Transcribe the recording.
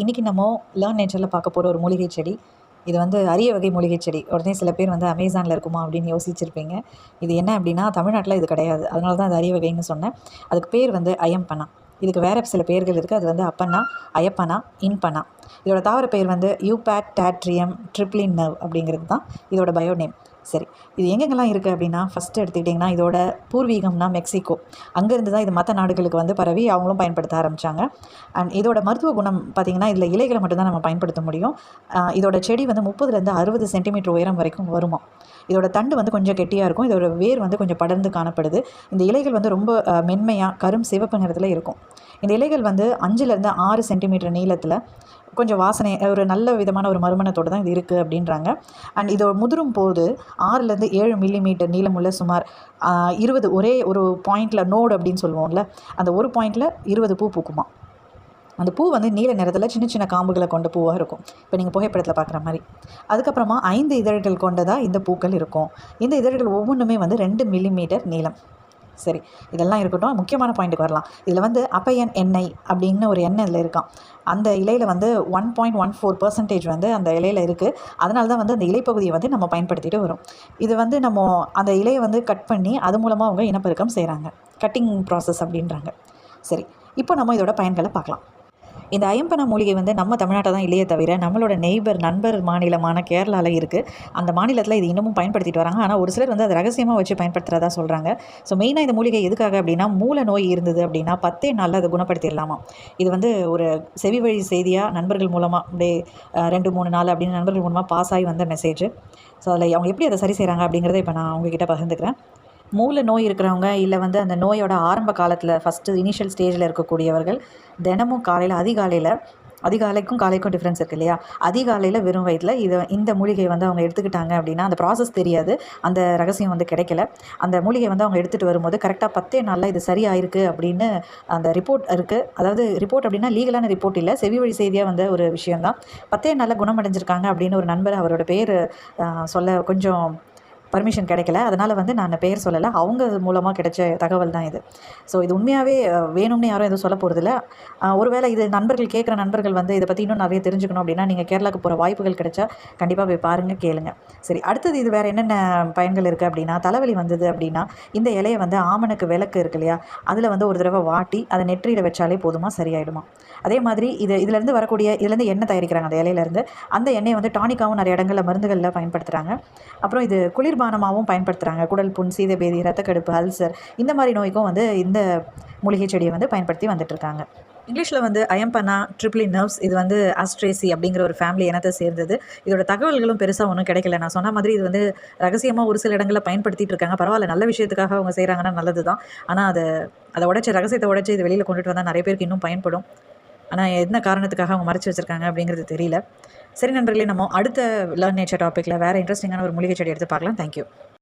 இன்றைக்கி நம்ம லேர்ன் நேச்சரில் பார்க்க போகிற ஒரு மூலிகை செடி. இது வந்து அரிய வகை மூலிகை செடி. உடனே சில பேர் வந்து அமேசானில் இருக்குமா அப்படின்னு யோசிச்சிருப்பீங்க. இது என்ன அப்படின்னா தமிழ்நாட்டில் இது கிடையாது. அதனால தான் அது அரிய வகைன்னு சொன்னேன். அதுக்கு பேர் வந்து அயம்பனா இதுக்கு வேறு சில பெயர்கள் இருக்குது அது வந்து அப்பனா அயப்பனா இன்பனா. இதோட தாவர பெயர் வந்து யூபேட் டேட்ரியம் ட்ரிப்ளின் நர்வ் அப்படிங்கிறது தான் இதோட பயோ நேம் சரி இது எங்கெங்கெல்லாம் இருக்குது அப்படின்னா ஃபஸ்ட்டு எடுத்துக்கிட்டிங்கன்னா இதோட பூர்வீகம்னா மெக்சிகோ. அங்கேருந்து தான் இது மற்ற நாடுகளுக்கு வந்து பரவி அவங்களும் பயன்படுத்த ஆரம்பித்தாங்க அண்ட் இதோட மருத்துவ குணம் பார்த்திங்கன்னா இதில் இலைகளை மட்டும்தான் நம்ம பயன்படுத்த முடியும். இதோட செடி வந்து முப்பதுலேருந்து அறுபது சென்டிமீட்டர் உயரம் வரைக்கும் வருமா இதோட தண்டு வந்து கொஞ்சம் கெட்டியாக இருக்கும். இதோட வேர் வந்து கொஞ்சம் படர்ந்து காணப்படுது. இந்த இலைகள் வந்து ரொம்ப மென்மையாக கரும் சிவப்பு நிறத்தில் இருக்கும். இந்த இலைகள் வந்து அஞ்சுலேருந்து ஆறு சென்டிமீட்டர் நீளத்தில் கொஞ்சம் வாசனை ஒரு நல்ல விதமான ஒரு மறுமணத்தோடு தான் இது இருக்குது அப்படின்றாங்க. அண்ட் இதோட முதிரும் போது ஆறுலேருந்து ஏழு மில்லிமீட்டர் நீளமுள்ள சுமார் இருபது ஒரே ஒரு பாயிண்டில் நோடு அப்படின்னு சொல்லுவோம்ல அந்த ஒரு பாயிண்டில் இருபது பூ பூக்குமா? அந்த பூ வந்து நீல நிறத்தில் சின்ன சின்ன காம்புகளை கொண்ட பூவாக இருக்கும். இப்போ நீங்கள் புகைப்படத்தில் பார்க்குற மாதிரி. அதுக்கப்புறமா ஐந்து இதழ்கள் கொண்டதாக இந்த பூக்கள் இருக்கும். இந்த இதழ்கள் ஒவ்வொன்றுமே வந்து ரெண்டு மில்லிமீட்டர் நீளம். சரி இதெல்லாம் இருக்கட்டும். முக்கியமான பாயிண்ட்டுக்கு வரலாம். இதில் வந்து அப்பையன் எண்ணெய் அப்படின்னு ஒரு எண்ணெய் இதில் இருக்கான் அந்த இலையில் வந்து one point one four percentage வந்து அந்த இலையில் இருக்குது அதனால தான் வந்து அந்த இலைப்பகுதியை வந்து நம்ம பயன்படுத்திட்டு வரும். இது வந்து நம்ம அந்த இலையை வந்து கட் பண்ணி அது மூலமாக அவங்க இனப்பெருக்கம் செய்கிறாங்க கட்டிங் ப்ராசஸ் அப்படின்றாங்க. சரி இப்போ நம்ம இதோட பயன்களை பார்க்கலாம். இந்த ஐம்பனா மூலிகை வந்து நம்ம தமிழ்நாட்டை தான் இல்லையே தவிர நம்மளோட நெய்பர் நண்பர் மாநிலமான கேரளாவில் இருக்குது அந்த மாநிலத்தில் இது இன்னமும் பயன்படுத்திட்டு வராங்க. ஆனால் ஒரு சிலர் வந்து அதை ரகசியமாக வச்சு பயன்படுத்துகிறதா சொல்கிறாங்க ஸோ மெயினாக இந்த மூலிகை எதுக்காக அப்படின்னா மூல நோய் இருந்தது அப்படின்னா பத்தே நாளில் அதை குணப்படுத்திடலாமா? இது வந்து ஒரு செவி வழி செய்தியாக நண்பர்கள் மூலமாக அப்படியே ரெண்டு மூணு நாள் அப்படின்னு நண்பர்கள் மூலமாக பாஸ் ஆகி வந்த மெசேஜ் ஸோ அதில் அவங்க எப்படி அதை சரி செய்கிறாங்க அப்படிங்கிறத இப்போ நான் உங்ககிட்ட பகிர்ந்துக்கிறேன். மூல நோய் இருக்கிறவங்க இல்லை வந்து அந்த நோயோட ஆரம்ப காலத்தில் ஃபஸ்ட்டு இனிஷியல் ஸ்டேஜில் இருக்கக்கூடியவர்கள் தினமும் காலையில் அதிகாலையில் அதிகாலைக்கும் காலைக்கும் டிஃப்ரென்ஸ் இருக்கு இல்லையா? அதிகாலையில் வெறும் வயிற்றில் இதை இந்த மூலிகை வந்து அவங்க எடுத்துக்கிட்டாங்க அப்படின்னா அந்த ப்ராசஸ் தெரியாது. அந்த ரகசியம் வந்து கிடைக்கல. அந்த மூலிகை வந்து அவங்க எடுத்துகிட்டு வரும்போது கரெக்டாக பத்தே நாளில் இது சரியாயிருக்கு அப்படின்னு அந்த ரிப்போர்ட் இருக்குது அதாவது ரிப்போர்ட் அப்படின்னா லீகலான ரிப்போர்ட் இல்லை செவி வழி செய்தியாக வந்த ஒரு விஷயம்தான். பத்தே நாளில் குணமடைஞ்சிருக்காங்க அப்படின்னு ஒரு நண்பர் அவரோட பேர் சொல்ல கொஞ்சம் பர்மிஷன் கிடைக்கல. அதனால் வந்து நான் பெயர் சொல்லலை. அவங்க மூலமாக கிடைச்ச தகவல் தான் இது. ஸோ இது உண்மையாகவே வேணும்னு யாரும் எதுவும் சொல்ல போகிறதில்ல ஒருவேளை இது நண்பர்கள் கேட்குற நண்பர்கள் வந்து இதை பற்றி இன்னும் நிறைய தெரிஞ்சுக்கணும் அப்படின்னா நீங்கள் கேரளாவுக்கு போகிற வாய்ப்புகள் கிடைச்சா கண்டிப்பாக போய் பாருங்கள் கேளுங்க. சரி அடுத்தது இது வேறு என்னென்ன பயன்கள் இருக்குது அப்படின்னா தலைவலி வந்தது அப்படின்னா இந்த இலையை வந்து ஆமனுக்கு விளக்கு இருக்கு இல்லையா அதில் வந்து ஒரு தடவை வாட்டி அதை நெற்றியில் வச்சாலே போதுமா சரியாயிடுமா? அதே மாதிரி இது இதுலேருந்து வரக்கூடிய இதுலேருந்து எண்ணெய் தயாரிக்கிறாங்க அந்த இலையிலேருந்து அந்த எண்ணெயை வந்து டானிக்காகவும் நிறைய இடங்களில் மருந்துகளில் பயன்படுத்துகிறாங்க அப்புறம் இது குளிர் குளிர்பானமாகவும் பயன்படுத்துகிறாங்க குடல் புண் சீதபேதி ரத்தக்கடுப்பு அல்சர் இந்த மாதிரி நோய்க்கும் வந்து இந்த மூலிகை செடியை வந்து பயன்படுத்தி வந்துட்டுருக்காங்க இங்கிலீஷில் வந்து அயம்பனா ட்ரிப்ளி நர்வ்ஸ் இது வந்து ஆஸ்ட்ரேசி அப்படிங்கிற ஒரு ஃபேமிலி இனத்தை சேர்ந்தது. இதோட தகவல்களும் பெருசாக ஒன்றும் கிடைக்கல. நான் சொன்ன மாதிரி இது வந்து ரகசியமாக ஒரு சில இடங்களில் பயன்படுத்திட்டு இருக்காங்க. பரவாயில்ல நல்ல விஷயத்துக்காக அவங்க செய்கிறாங்கன்னா நல்லது தான் ஆனால் அதை அதை உடச்சி ரகசியத்தை உடச்சி இது வெளியில் கொண்டுட்டு வந்தால் நிறைய பேருக்கு இன்னும் பயன்படும். ஆனால் என்ன காரணத்துக்காக அவங்க மறைச்சி வச்சுருக்காங்க அப்படிங்கிறது தெரியல. சரி நண்பர்களே நம்ம அடுத்த லேர்ன் நேச்சர் டாப்பிக்கில் வேறு இன்ட்ரெஸ்டிங்கான ஒரு மூலிகை செடி எடுத்து பார்க்கலாம். தேங்க்யூ